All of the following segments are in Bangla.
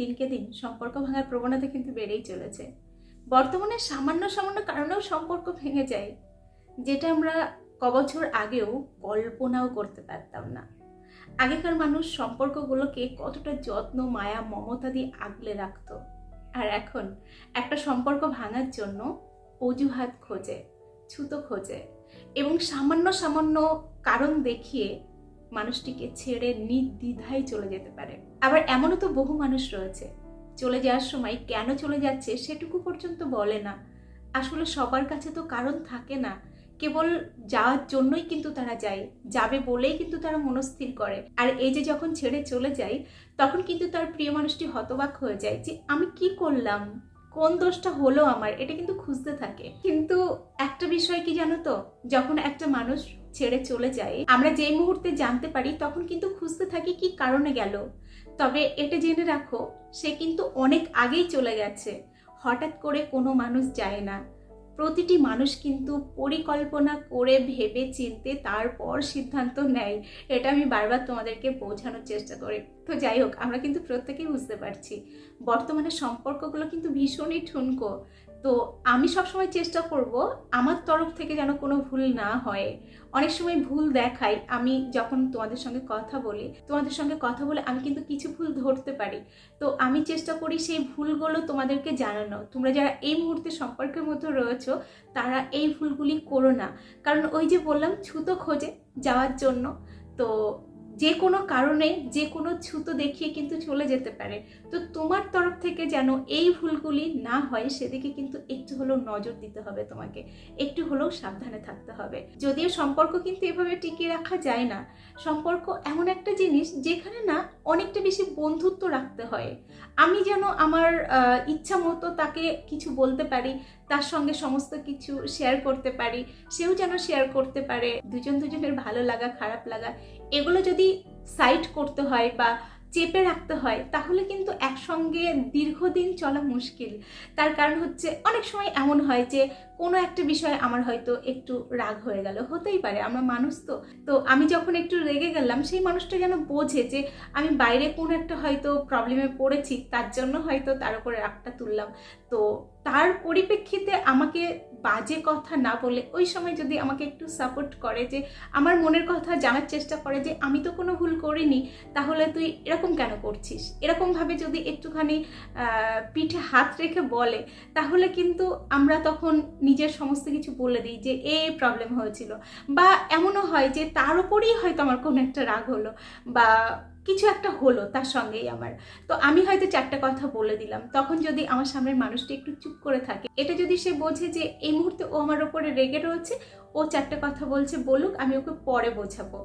দিনকে দিন সম্পর্ক ভাঙার প্রবণতা কিন্তু বেড়েই চলেছে। বর্তমানে সামান্য সামান্য কারণেও সম্পর্ক ভেঙে যায়, যেটা আমরা কবছর আগেও কল্পনাও করতে পারতাম না। আগেকার মানুষ সম্পর্কগুলোকে কতটা যত্ন, মায়া, মমতা দিয়ে আগলে রাখতো। আর এখন একটা সম্পর্ক ভাঙার জন্য অজুহাত খোঁজে, ছুতো খোঁজে এবং সামান্য সামান্য কারণ দেখিয়ে মানুষটিকে ছেড়ে নির্দ্বিধায় চলে যেতে পারে। আবার এমনও তো বহু মানুষ রয়েছে। চলে যাওয়ার সময় কেন চলে যাচ্ছে সেটুকু পর্যন্ত বলে না। আসলে সবার কাছে তো কারণ থাকে না। কেবল যাওয়ার জন্যই কিন্তু তারা যায়, যাবে বলেই কিন্তু তারা মনস্থির করে। আর এই যে যখন ছেড়ে চলে যায়, তখন কিন্তু তার প্রিয় মানুষটি হতবাক হয়ে যায় যে, আমি কি করলাম? কোন দোষটা হলো আমার? এটা কিন্তু খুঁজতে থাকে। কিন্তু একটা বিষয় কি জানো তো? যখন একটা মানুষ ছেড়ে চলে যায় আমরা যেই মুহূর্তে জানতে পারি, তখন কিন্তু খুঁজতে থাকি কি কারণে গেল। তবে এটা জেনে রাখো, সে কিন্তু অনেক আগেই চলে গেছে। হঠাৎ করে কোনো মানুষ যায় না। প্রতিটি মানুষ কিন্তু পরিকল্পনা করে ভেবে চিনতে তারপর সিদ্ধান্ত নেয়। এটা আমি বারবার তোমাদেরকে বোঝানোর চেষ্টা করি। তো যাই হোক, আমরা কিন্তু প্রত্যেকেই বুঝতে পারছি। বর্তমানে সম্পর্কগুলো কিন্তু ভীষণই ঠুনকো। তো আমি সবসময় চেষ্টা করব আমার তরফ থেকে যেন কোনো ভুল না হয়। অনেক সময় ভুল দেখাই। আমি যখন তোমাদের সঙ্গে কথা বলি, তোমাদের সঙ্গে কথা বলে আমি কিন্তু কিছু ভুল ধরতে পারি। তো আমি চেষ্টা করি সেই ভুলগুলো তোমাদেরকে জানানো। তোমরা যারা এই মুহূর্তে সম্পর্কের মধ্যে রয়েছো, তারা এই ভুলগুলি করো না। কারণ ওই যে বললাম, ছুতো খোঁজে যাওয়ার জন্য। তো যে কোনো কারণে, যে কোনো ছুতো দেখিয়ে কিন্তু চলে যেতে পারে। তো তোমার তরফ থেকে যেন এই ভুলগুলি না হয়, সেদিকে কিন্তু একটু হলেও নজর দিতে হবে তোমাকে। একটু হলেও সাবধানে থাকতে হবে। যদিও সম্পর্ক কিন্তু এভাবে টিকিয়ে রাখা যায় না। সম্পর্ক এমন একটা জিনিস যেখানে না অনেকটা বেশি বন্ধুত্ব রাখতে হয়। আমি যেন আমার ইচ্ছা মতো তাকে কিছু বলতে পারি তার সঙ্গে সমস্ত কিছু শেয়ার করতে পারি, সেও যেন শেয়ার করতে পারে। দুজন দুজনের ভালো লাগা, খারাপ লাগা, এগুলো যদি সাইট করতে হয় বা চেপে রাখতে হয়, তাহলে কিন্তু একসঙ্গে দীর্ঘদিন চলা মুশকিল। তার কারণ হচ্ছে অনেক সময় এমন হয় যে, কোনো একটা বিষয়ে আমার হয়তো একটু রাগ হয়ে গেল, হতেই পারে, আমরা মানুষ তো। তো আমি যখন একটু রেগে গেলাম, সেই মানুষটা যেন বোঝে যে, আমি বাইরে কোনো একটা হয়তো প্রবলেমে পড়েছি, তার জন্য হয়তো তার উপরে রাগটা তুললাম। তো তার পরিপ্রেক্ষিতে আমাকে বাজে কথা না বলে ওই সময় যদি আমাকে একটু সাপোর্ট করে যে, আমার মনের কথা জানার চেষ্টা করে যে, আমি তো কোনো ভুল করিনি, তাহলে তুই এরকম কেন করছিস? এরকমভাবে যদি একটুখানি পিঠে হাত রেখে বলে, তাহলে কিন্তু আমরা তখন নিজের সমস্ত কিছু বলে দিই যে, এ প্রবলেম হয়েছিল। বা এমনও হয় যে, তার উপরেই হয়তো আমার কোনো একটা রাগ হলো বা কিছু একটা হলো তার সঙ্গেই আমার। তো আমি হয়তো চারটা কথা বলে দিলাম। তখন যদি আমার সামনের মানুষটি একটু চুপ করে থাকে, এটা যদি সে বোঝে যে এই মুহূর্তে ও আমার ওপরে রেগে রয়েছে, ও চারটা কথা বলছে বলুক, আমি ওকে পরে বোঝাবো।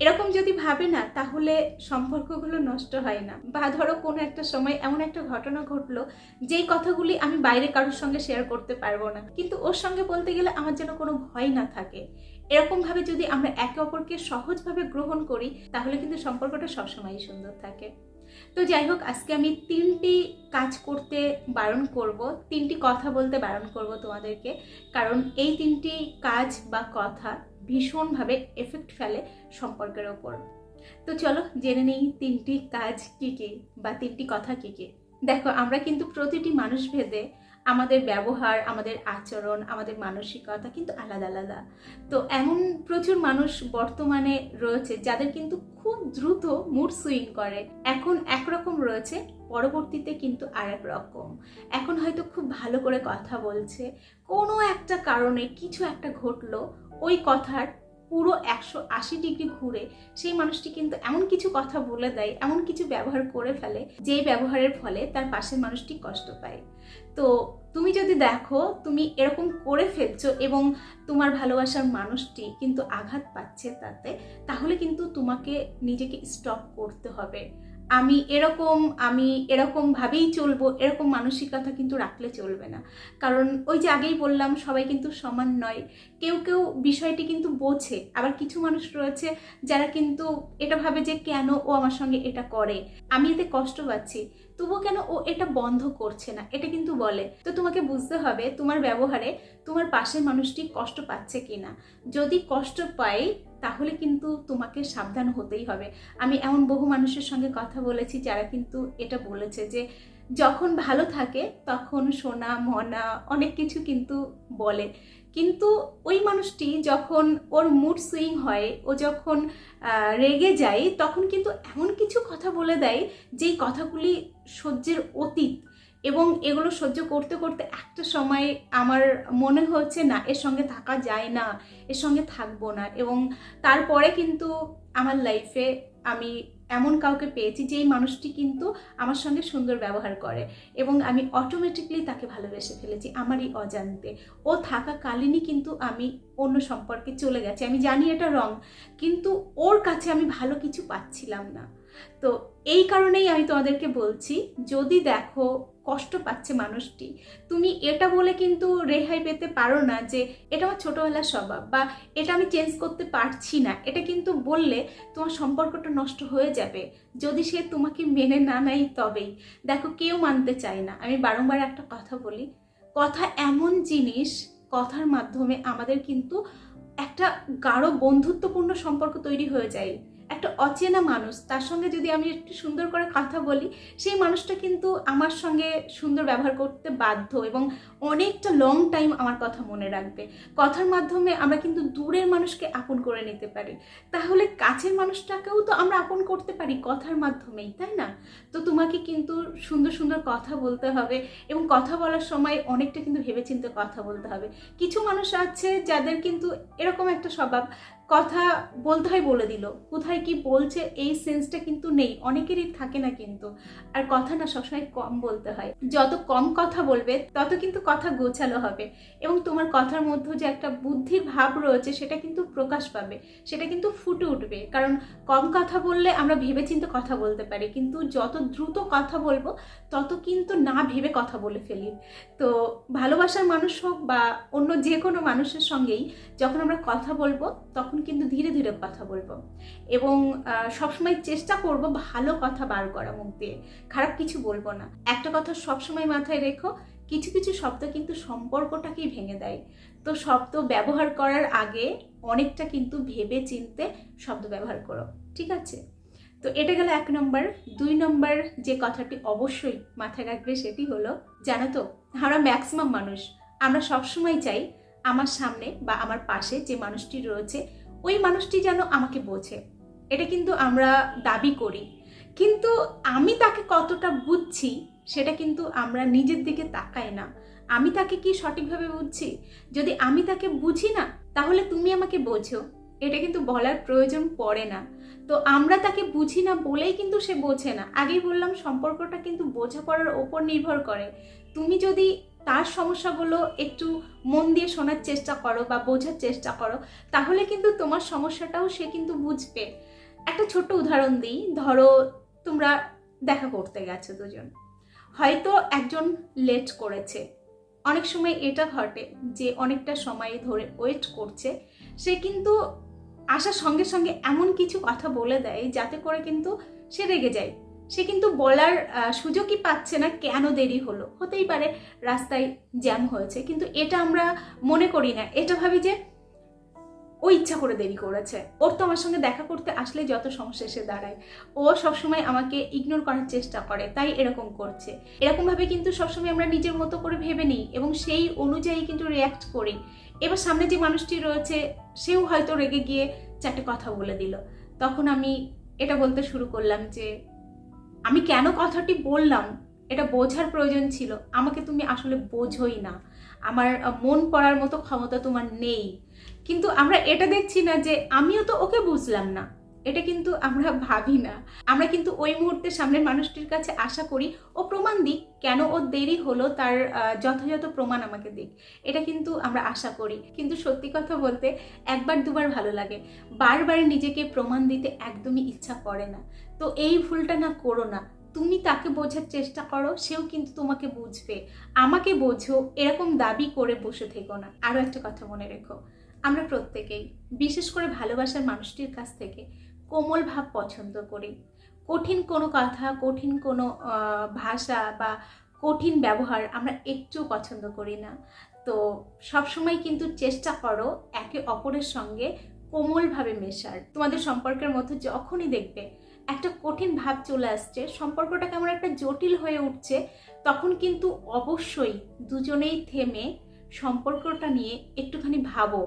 এরকম যদি ভাবে না, তাহলে সম্পর্কগুলো নষ্ট হয় না। বা ধরো কোনো একটা সময় এমন একটা ঘটনা ঘটলো, যেই কথাগুলি আমি বাইরে কারোর সঙ্গে শেয়ার করতে পারব না। কিন্তু ওর সঙ্গে বলতে গেলে আমার যেন কোনো ভয় না থাকে। এরকম ভাবে যদি আমরা একে অপরকে সহজভাবে গ্রহণ করি, তাহলে কিন্তু সম্পর্কটা সবসময়ই সুন্দর থাকে। তো যাই হোক, আজকে আমি তিনটি কাজ করতে বারণ করব, তিনটি কথা বলতে বারণ করব তোমাদেরকে। কারণ এই তিনটি কাজ বা কথা ভীষণভাবে এফেক্ট ফেলে সম্পর্কের ওপর। তো চলো, জেনে নেই তিনটি কাজ কী কী বা তিনটি কথা কী কী। দেখো, আমরা কিন্তু প্রতিটি মানুষ ভেদে আমাদের ব্যবহার, আমাদের আচরণ, আমাদের মানসিকতা কিন্তু আলাদা আলাদা। তো এমন প্রচুর মানুষ বর্তমানে রয়েছে যাদের কিন্তু খুব দ্রুত মুড সুইং করে। এখন একরকম রয়েছে, পরবর্তীতে কিন্তু আর এক রকম। এখন হয়তো খুব ভালো করে কথা বলছে, কোনো একটা কারণে কিছু একটা ঘটলো, ওই কথার পুরো একশো আশি ডিগ্রি ঘুরে সেই মানুষটি কিন্তু এমন কিছু কথা বলে দেয়, এমন কিছু ব্যবহার করে ফেলে, যে ব্যবহারের ফলে তার পাশের মানুষটি কষ্ট পায়। তো তুমি যদি দেখো, তুমি এরকম করে ফেলছো এবং তোমার ভালোবাসার মানুষটি কিন্তু আঘাত পাচ্ছে তাতে, তাহলে কিন্তু তোমাকে নিজেকে স্টপ করতে হবে। আমি এরকম আমি এরকম ভাবেই চলবো, এরকম মানসিকতা কিন্তু রাখলে চলবে না। কারণ ওই যে আগেই বললাম, সবাই কিন্তু সমান নয়। কেউ কেউ বিষয়টি কিন্তু বোঝে। আবার কিছু মানুষ রয়েছে যারা কিন্তু এটা ভাবে যে কেন ও আমার সঙ্গে এটা করে? আমি এতে কষ্ট পাচ্ছি। তবুও কেন ও এটা বন্ধ করছে না? এটা কিন্তু বলে। তো তোমাকে বুঝতে হবে, তোমার ব্যবহারে তোমার পাশের মানুষটি কষ্ট পাচ্ছে কিনা? যদি কষ্ট পায় তাহলে কিন্তু তোমাকে সাবধান হতেই হবে। আমি এমন বহু মানুষের সঙ্গে কথা বলেছি যারা কিন্তু এটা বলেছে যে, যখন ভালো থাকে তখন সোনা, মনা অনেক কিছু কিন্তু বলে। কিন্তু ওই মানুষটি যখন ওর মুড সুইং হয়, ও যখন রেগে যায় তখন কিন্তু এমন কিছু কথা বলে দেয় যেই কথাগুলি সহ্যের অতীত এবং এগুলো সহ্য করতে করতে একটা সময় আমার মনে হচ্ছে, না, এর সঙ্গে থাকা যায় না, এর সঙ্গে থাকব না। এবং তারপরে কিন্তু আমার লাইফে আমি এমন কাউকে পেয়েছি যেই মানুষটি কিন্তু আমার সঙ্গে সুন্দর ব্যবহার করে এবং আমি অটোমেটিকলি তাকে ভালোবেসে ফেলেছি আমারই অজান্তে। ও থাকাকালীনই কিন্তু আমি অন্য সম্পর্কে চলে গেছি। আমি জানি এটা রং কিন্তু ওর কাছে আমি ভালো কিছু পাচ্ছিলাম না। তো এই কারণেই আমি তোমাদেরকে বলছি, যদি দেখো কষ্ট পাচ্ছে মানুষটি, তুমি এটা বলে কিন্তু রেহাই পেতে পারো না যে এটা আমার ছোটবেলার স্বভাব বা এটা আমি চেঞ্জ করতে পারছি না। এটা কিন্তু বললে তোমার সম্পর্কটা নষ্ট হয়ে যাবে। যদি সে তোমাকে মেনে না নেয় তবেই। দেখো, কেউ মানতে চায় না। আমি বারংবার একটা কথা বলি, কথা এমন জিনিস, কথার মাধ্যমে আমাদের কিন্তু একটা গাঢ় বন্ধুত্বপূর্ণ সম্পর্ক তৈরি হয়ে যায়। একটা অচেনা মানুষ, তার সঙ্গে যদি আমি একটু সুন্দর করে কথা বলি, সেই মানুষটা কিন্তু আমার সঙ্গে সুন্দর ব্যবহার করতে বাধ্য এবং অনেকটা লং টাইম আমার কথা মনে রাখবে। কথার মাধ্যমে আমরা কিন্তু দূরের মানুষকে আপন করে নিতে পারি। তাহলে কাছের মানুষটাকেও তো আমরা আপন করতে পারি কথার মাধ্যমেই, তাই না? তো তোমাকে কিন্তু সুন্দর সুন্দর কথা বলতে হবে এবং কথা বলার সময় অনেকটা কিন্তু ভেবেচিন্তে কথা বলতে হবে। কিছু মানুষ আছে যাদের কিন্তু এরকম একটা স্বভাব কথা বলতে হয় বলে দিল। কোথায় কি বলছে এই সেন্সটা কিন্তু নেই। অনেকেরই থাকে না কিন্তু। আর কথা না সবসময় কম বলতে হয়। যত কম কথা বলবে, তত কিন্তু কথা গোছালো হবে। এবং তোমার কথার মধ্যে যে একটা বুদ্ধির ভাব রয়েছে, সেটা কিন্তু প্রকাশ পাবে। সেটা কিন্তু ফুটে উঠবে। কারণ কম কথা বললে আমরা ভেবেচিন্তে কথা বলতে পারি। কিন্তু যত দ্রুত কথা বলব, তত কিন্তু না ভেবে কথা বলে ফেলি। তো ভালোবাসার মানুষ হোক বা অন্য যে কোনো মানুষের সঙ্গেই যখন আমরা কথা বলব, তখন কিন্তু ধীরে ধীরে কথা বলব। এবং সবসময় চেষ্টা করব ভালো কথা বার করা মুখ দিয়ে। খারাপ কিছু বলব না। একটা কথা সবসময় মাথায় রেখো, কিছু কিছু শব্দ কিন্তু সম্পর্কটাকেই ভেঙে দেয়। তো শব্দ ব্যবহার করার আগে অনেকটা কিন্তু ভেবে চিনতে শব্দ ব্যবহার করো, ঠিক আছে? তো এটা গেল এক নম্বর। দুই নম্বর যে কথাটি অবশ্যই মাথায় রাখবে সেটি হলো, জানো তো, আমরা ম্যাক্সিমাম মানুষ। আমরা সবসময় চাই আমার সামনে বা আমার পাশে যে মানুষটি রয়েছে ওই মানুষটি যেন আমাকে বোঝে। এটা কিন্তু আমরা দাবি করি। কিন্তু আমি তাকে কতটা বুঝছি, সেটা কিন্তু আমরা নিজের দিকে তাকাই না। আমি তাকে কি সঠিকভাবে বুঝছি? যদি আমি তাকে বুঝি না, তাহলে তুমি আমাকে বোঝো। এটা কিন্তু বলার প্রয়োজন পড়ে না। তো আমরা তাকে বুঝি না বলেই কিন্তু সে বোঝে না। আগেই বললাম, সম্পর্কটা কিন্তু বোঝাপড়ার ওপর নির্ভর করে। তুমি যদি তার সমস্যাগুলো একটু মন দিয়ে শোনার চেষ্টা করো বা বোঝার চেষ্টা করো, তাহলে কিন্তু তোমার সমস্যাটাও সে কিন্তু বুঝবে। একটা ছোট্ট উদাহরণ দিই, ধরো তোমরা দেখা করতে গেছো দুজন। হয়তো একজন লেট করেছে। অনেক সময় এটা ঘটে যে অনেকটা সময় ধরে ওয়েট করছে। সে কিন্তু আসার সঙ্গে সঙ্গে এমন কিছু কথা বলে দেয় যাতে করে কিন্তু সে রেগে যায়। সে কিন্তু বলার সুযোগই পাচ্ছে না কেন দেরি হলো। হতেই পারে রাস্তায় জ্যাম হয়েছে, কিন্তু এটা আমরা মনে করি না। এটা ভাবি যে ও ইচ্ছা করে দেরি করেছে। ওর তো আমার সঙ্গে দেখা করতে আসলে যত সমস্যা এসে দাঁড়ায়। ও সবসময় আমাকে ইগনোর করার চেষ্টা করে, তাই এরকম করছে। এরকমভাবে কিন্তু সবসময় আমরা নিজের মতো করে ভেবে নিই এবং সেই অনুযায়ী কিন্তু রিয়াক্ট করি। এবার সামনে যে মানুষটি রয়েছে, সেও হয়তো রেগে গিয়ে চারটে কথা বলে দিল। তখন আমি এটা বলতে শুরু করলাম যে আমি কেন কথাটি বললাম? এটা বোঝার প্রয়োজন ছিল। আমাকে তুমি আসলে বোঝোই না। আমার মন পড়ার মতো ক্ষমতা তোমার নেই। কিন্তু আমরা এটা দেখছি না যে আমিও তো ওকে বুঝলাম না। এটা কিন্তু আমরা ভাবি না। আমরা কিন্তু ওই মুহূর্তে সামনের মানুষটির কাছে আশা করি, ও প্রমাণ দিক কেন ও দেরি হলো তার যথাযথ প্রমাণ আমাকে দিক। এটা কিন্তু আমরা আশা করি। কিন্তু সত্যি কথা বলতে, একবার দুবার ভালো লাগে। বারবার নিজেকে প্রমাণ দিতে একদমই ইচ্ছা করে না। তো এই ভুলটা না করো না। তুমি তাকে বোঝার চেষ্টা করো, সেও কিন্তু তোমাকে বুঝবে। আমাকে বোঝো, এরকম দাবি করে বসে থেকো না। আরও একটা কথা মনে রেখো। আমরা প্রত্যেকেই, বিশেষ করে ভালোবাসার মানুষটির কাছ থেকে কোমল ভাব পছন্দ করি। কঠিন কোনো কথা, কঠিন কোনো ভাষা বা কঠিন ব্যবহার আমরা একটু পছন্দ করি না। তো সবসময় কিন্তু চেষ্টা করো একে অপরের সঙ্গে কোমলভাবে মেশার। তোমাদের সম্পর্কের মধ্যে যখনই দেখবে একটা কঠিন ভাব চলে আসছে, সম্পর্কটা কেমন একটা জটিল হয়ে উঠছে, তখন কিন্তু অবশ্যই দুজনেই থেমে সম্পর্কটা নিয়ে একটুখানি ভাবো।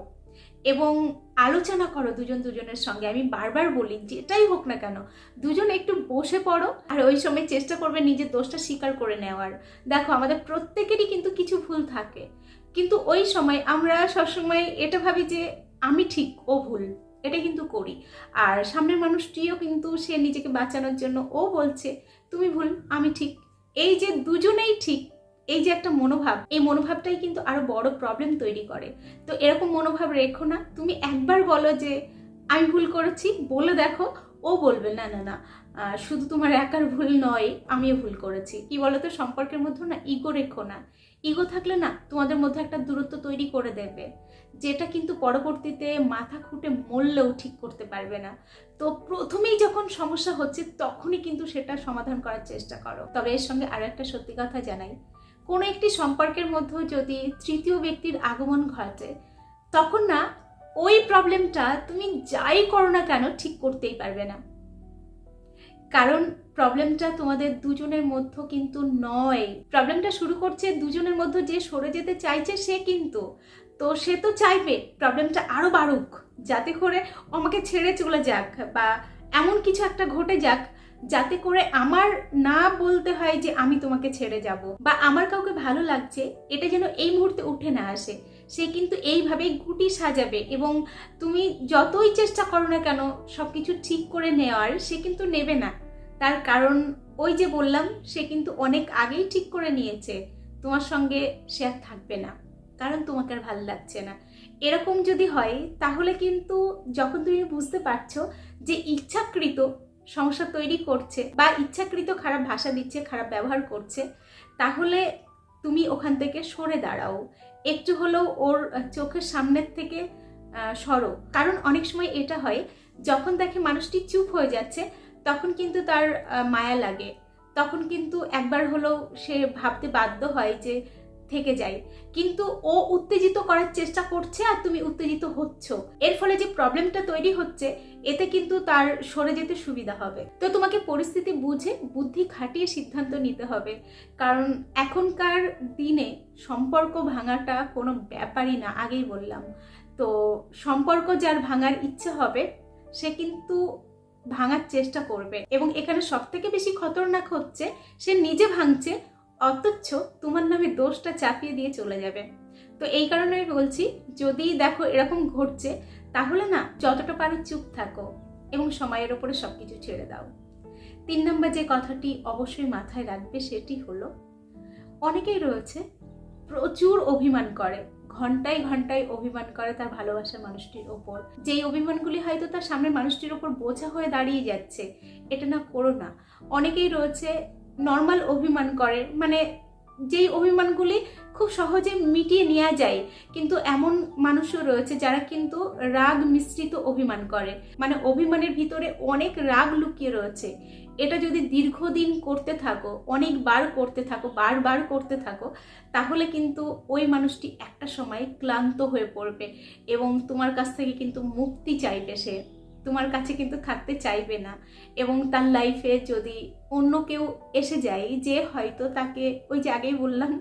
এবং আলোচনা করো দুজন দুজনের সঙ্গে। আমি বারবার বলি, যেটাই হোক না কেন, দুজন একটু বসে পড়ো আর ওই সময় চেষ্টা করবে নিজের দোষটা স্বীকার করে নেওয়ার। দেখো, আমাদের প্রত্যেকেরই কিন্তু কিছু ভুল থাকে। কিন্তু ওই সময় আমরা সবসময় এটা ভাবি যে, আমি ঠিক, ও ভুল, এটা কিন্তু করি। আর সামনের মানুষটিও কিন্তু সে নিজেকে বাঁচানোর জন্য ও বলছে, তুমি ভুল, আমি ঠিক। এই যে দুজনেই ঠিক এই যে একটা মনোভাব, এই মনোভাবটাই কিন্তু আরও বড় প্রবলেম তৈরি করে। তো এরকম মনোভাব রেখো না। তুমি একবার বলো যে, আমি ভুল করেছি, বলে দেখো, ও বলবে, না না না শুধু তোমার একার ভুল নয়, আমিও ভুল করেছি। কি বলতো, সম্পর্কের মধ্যে না ইগো রেখো না। ইগো থাকলে না তোমাদের মধ্যে একটা দূরত্ব তৈরি করে দেবে, যেটা কিন্তু পরবর্তীতে মাথা খুঁটে মরলেও ঠিক করতে পারবে না। তো প্রথমেই যখন সমস্যা হচ্ছে, তখনই কিন্তু সেটা সমাধান করার চেষ্টা করো। তবে এর সঙ্গে আরও একটা সত্যি কথা জানাই। কোনো একটি সম্পর্কের মধ্যে যদি তৃতীয় ব্যক্তির আগমন ঘটে, তখন না, ওই প্রবলেমটা তুমি যাই করো না কেন ঠিক করতেই পারবে না। কারণ প্রবলেমটা তোমাদের দুজনের মধ্যে কিন্তু নয়। প্রবলেমটা শুরু করছে দুজনের মধ্যে যে সরে যেতে চাইছে সে কিন্তু। তো সে তো চাইবে প্রবলেমটা আরও বাড়ুক, যাতে করে আমাকে ছেড়ে চলে যাক বা এমন কিছু একটা ঘটে যাক যাতে করে আমার না বলতে হয় যে আমি তোমাকে ছেড়ে যাব বা আমার কাউকে ভালো লাগছে, এটা যেন এই মুহূর্তে উঠে না আসে। সে কিন্তু এইভাবেই গুটি সাজাবে এবং তুমি যতই চেষ্টা করো না কেন সব কিছু ঠিক করে নেওয়ার সে কিন্তু নেবে না। তার কারণ ওই যে বললাম, সে কিন্তু অনেক আগেই ঠিক করে নিয়েছে। তোমার সঙ্গে সে আর থাকবে না, কারণ তোমাকে আর ভালো লাগছে না। এরকম যদি হয়, তাহলে কিন্তু যখন তুমি বুঝতে পারছ যে ইচ্ছাকৃত সমস্যা তৈরি করছে বা ইচ্ছাকৃত খারাপ ভাষা দিচ্ছে, খারাপ ব্যবহার করছে, তাহলে তুমি ওখান থেকে সরে দাঁড়াও। একটু হলেও ওর চোখের সামনের থেকে সরো। কারণ অনেক সময় এটা হয়, যখন দেখে মানুষটি চুপ হয়ে যাচ্ছে, তখন কিন্তু তার মায়া লাগে। তখন কিন্তু একবার হলেও সে ভাবতে বাধ্য হয় যে থেকে যায়। কিন্তু ও উত্তেজিত করার চেষ্টা করছে আর তুমি উত্তেজিত হচ্ছ। এর ফলে যে প্রবলেমটা তৈরি হচ্ছে, এতে কিন্তু তার সরে যেতে সুবিধা হবে। তো তোমাকে পরিস্থিতি বুঝে বুদ্ধি খাটিয়ে সিদ্ধান্ত নিতে হবে। কারণ এখনকার দিনে সম্পর্ক ভাঙাটা কোনো ব্যাপারই না, আগেই বললাম। তো সম্পর্ক যার ভাঙার ইচ্ছে হবে, সে কিন্তু ভাঙার চেষ্টা করবে। এবং এখানে সব থেকে বেশি খতরনাক হচ্ছে, সে নিজে ভাঙছে অথচ তোমার নামে দোষটা চাপিয়ে দিয়ে চলে যাবে। তো এই কারণে আমি বলছি, যদি দেখো এরকম ঘটছে, তাহলে না যতটা পারো চুপ থাকো এবং সময়ের ওপরে সব কিছু ছেড়ে দাও। তিন নম্বর যে কথাটি অবশ্যই মাথায় রাখবে সেটি হলো, অনেকেই রয়েছে, প্রচুর অভিমান করে, ঘন্টায় ঘন্টায় অভিমান করে তার ভালোবাসার মানুষটির ওপর। যেই অভিমানগুলি হয়তো তার সামনে মানুষটির ওপর বোঝা হয়ে দাঁড়িয়ে যাচ্ছে, এটা না করো না। অনেকেই রয়েছে নর্মাল অভিমান করে। মানে যেই অভিমানগুলি খুব সহজে মিটিয়ে নেওয়া যায়, কিন্তু এমন মানুষও রয়েছে যারা কিন্তু রাগ মিশ্রিত অভিমান করে। মানে অভিমানের ভিতরে অনেক রাগ লুকিয়ে রয়েছে। এটা যদি দীর্ঘদিন করতে থাকো, অনেকবার করতে থাকো, বারবার করতে থাকো, তাহলে কিন্তু ওই মানুষটি একটা সময় ক্লান্ত হয়ে পড়বে এবং তোমার কাছ থেকে কিন্তু মুক্তি চাইবে সে। তোমার কাছে কিন্তু থাকতে চাইবে না। এবং তার লাইফে যদি অন্য কেউ এসে যায়, যে হয়তো তাকে ওই যে আগেই বললাম,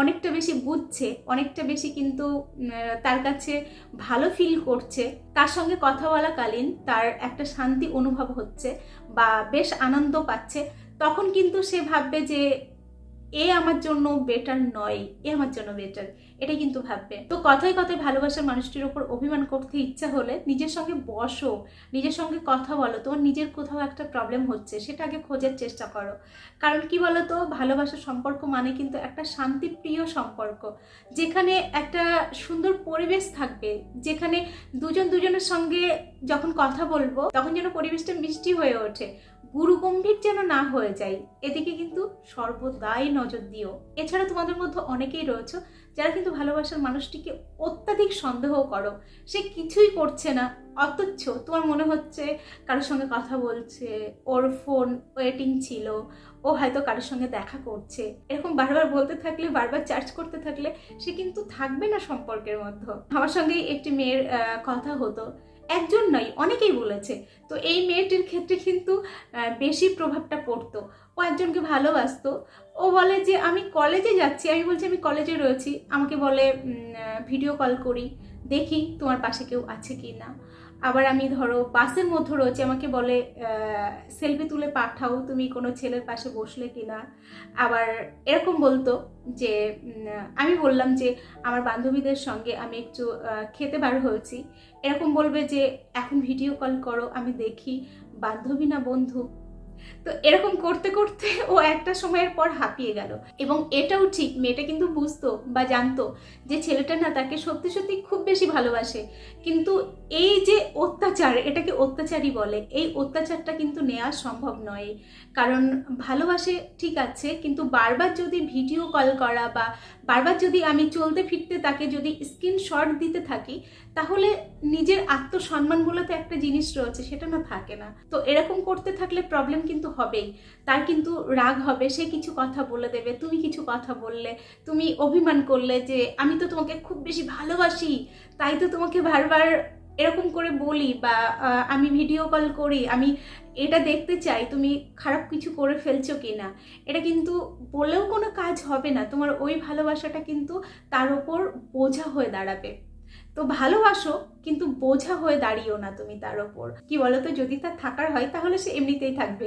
অনেকটা বেশি বুঝছে, অনেকটা বেশি কিন্তু তার কাছে ভালো ফিল করছে, তার সঙ্গে কথা বলাকালীন তার একটা শান্তি অনুভব হচ্ছে বা বেশ আনন্দ পাচ্ছে, তখন কিন্তু সে ভাববে যে, এ আমার জন্য বেটার নয়, এ আমার জন্য বেটার এটাই কিন্তু ভাববে। তো কথায় কথায় ভালোবাসার মানুষটির ওপর অভিমান করতে ইচ্ছা হলে নিজের সঙ্গে বসো, নিজের সঙ্গে কথা বলো। তোমার নিজের কোথাও একটা প্রবলেম হচ্ছে, সেটা আগে খোঁজার চেষ্টা করো। কারণ কি বলতো? ভালোবাসার সম্পর্ক মানে কিন্তু একটা শান্তিপ্রিয় সম্পর্ক। যেখানে একটা সুন্দর পরিবেশ থাকবে, যেখানে দুজন দুজনের সঙ্গে যখন কথা বলব, তখন যেন পরিবেশটা মিষ্টি হয়ে ওঠে। গুরু গম্ভীর যেন না হয়ে যায় এদিকে কিন্তু সর্বদাই নজর দিও। এছাড়া তোমাদের মধ্যে অনেকেই রয়েছে যারা কিন্তু ভালোবাসার মানুষটিকে অত্যাধিক সন্দেহ করো, সে কিছুই করছে না। অথচ তোমার মনে হচ্ছে কারোর সঙ্গে কথা বলছে, ওর ফোন ওয়েটিং ছিল, ও হয়তো কারোর সঙ্গে দেখা করছে। এরকম বারবার বলতে থাকলে, বারবার চার্জ করতে থাকলে সে কিন্তু থাকবে না সম্পর্কের মধ্যে। আমার সঙ্গে একটি মেয়ের কথা হতো। একজন নয়, অনেকেই বলেছে। তো এই মেয়েটির ক্ষেত্রে কিন্তু বেশি প্রভাবটা পড়তো। ও একজনকে ভালোবাসত। ও বলে যে, আমি কলেজে যাচ্ছি। আমি বলছি, আমি কলেজে রয়েছি। আমাকে বলে ভিডিও কল করি। দেখি তোমার পাশে কেউ আছে কি না আবার আমি ধরো বাসের মধ্যে রয়েছে, আমাকে বলে সেলফি তুলে পাঠাও, তুমি কোনো ছেলের পাশে বসলে কি না আবার এরকম বলতো যে আমি বললাম যে, আমার বান্ধবীদের সঙ্গে আমি একটু খেতে বার হয়েছি। এরকম বলবে যে, এখন ভিডিও কল করো, আমি দেখি, বান্ধবী না বন্ধু? তো এরকম করতে করতে ও একটা সময়ের পর হাঁপিয়ে গেল। এবং এটাও ঠিক, মেয়েটা কিন্তু বুঝতো বা জানতো যে ছেলেটা না, তাকে সত্যি সত্যি খুব বেশি ভালোবাসে। কিন্তু এই যে অত্যাচার, এটাকে অত্যাচারই বলে, এই অত্যাচারটা কিন্তু নেওয়া সম্ভব নয়। কারণ ভালোবাসে ঠিক আছে, কিন্তু বারবার যদি ভিডিও কল করা বা বারবার যদি আমি চলতে ফিরতে তাকে যদি স্ক্রিনশট দিতে থাকি, তাহলে নিজের আত্মসম্মান একটা জিনিস রয়েছে, সেটা না থাকে না। তো এরকম করতে থাকলে প্রবলেম কিন্তু হবেই। তার কিন্তু রাগ হবে, সে কিছু কথা বলে দেবে, তুমি কিছু কথা বললে, তুমি অভিমান করলে যে, আমি তো তোমাকে খুব বেশি ভালোবাসি, তাই তো তোমাকে বারবার এরকম করে বলি বা আমি ভিডিও কল করি, আমি এটা দেখতে চাই, তুমি খারাপ কিছু করে ফেলছো কি না এটা কিন্তু বলেও কোনো কাজ হবে না। তোমার ওই ভালোবাসাটা কিন্তু তার ওপর বোঝা হয়ে দাঁড়াবে। তো ভালোবাসো, কিন্তু বোঝা হয়ে দাঁড়িও না তুমি তার ওপর। কি বলতো, যদি তার থাকার হয়, তাহলে সে এমনিতেই থাকবে।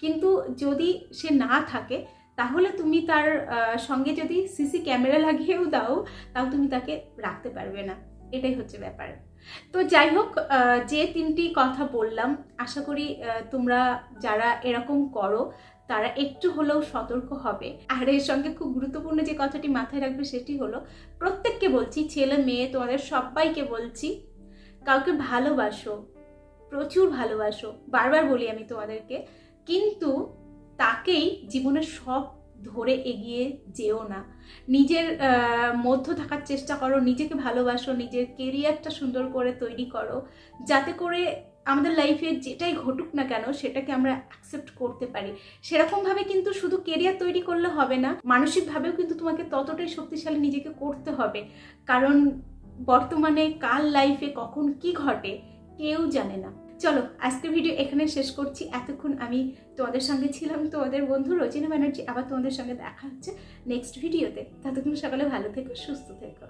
কিন্তু যদি সে না থাকে, তাহলে তুমি তার সঙ্গে যদি সিসি ক্যামেরা লাগিয়েও দাও, তাও তুমি তাকে রাখতে পারবে না। এটাই হচ্ছে ব্যাপার। তো যাই হোক যে তিনটি কথা বললাম, আশা করি তোমরা যারা এরকম করো, তারা একটু হলেও সতর্ক হবে। আর এর সঙ্গে খুব গুরুত্বপূর্ণ যে কথাটি মাথায় রাখবে সেটি হলো, প্রত্যেককে বলছি, ছেলে মেয়ে, তোমাদের সবাইকে বলছি, কাউকে ভালোবাসো, প্রচুর ভালোবাসো, বারবার বলি আমি তোমাদেরকে, কিন্তু তাকেই জীবনের সব ধরে এগিয়ে যেও না। নিজের মধ্য থাকার চেষ্টা করো, নিজেকে ভালোবাসো, নিজের কেরিয়ারটা সুন্দর করে তৈরি করো, যাতে করে আমাদের লাইফে যেটাই ঘটুক না কেন, সেটাকে আমরা অ্যাকসেপ্ট করতে পারি। সেরকমভাবে কিন্তু শুধু কেরিয়ার তৈরি করলে হবে না, মানসিকভাবেও কিন্তু তোমাকে ততটাই শক্তিশালী নিজেকে করতে হবে। কারণ বর্তমানে কার লাইফে কখন কি ঘটে, কেউ জানে না। চলো, আজকের ভিডিও এখানে শেষ করছি। এতক্ষণ আমি তোমাদের সঙ্গে ছিলাম, তোমাদের বন্ধু রচিনা ব্যানার্জি, আবার তোমাদের সঙ্গে দেখা হচ্ছে নেক্সট ভিডিওতে ততক্ষণ সকালে ভালো থেকো, সুস্থ থেকো।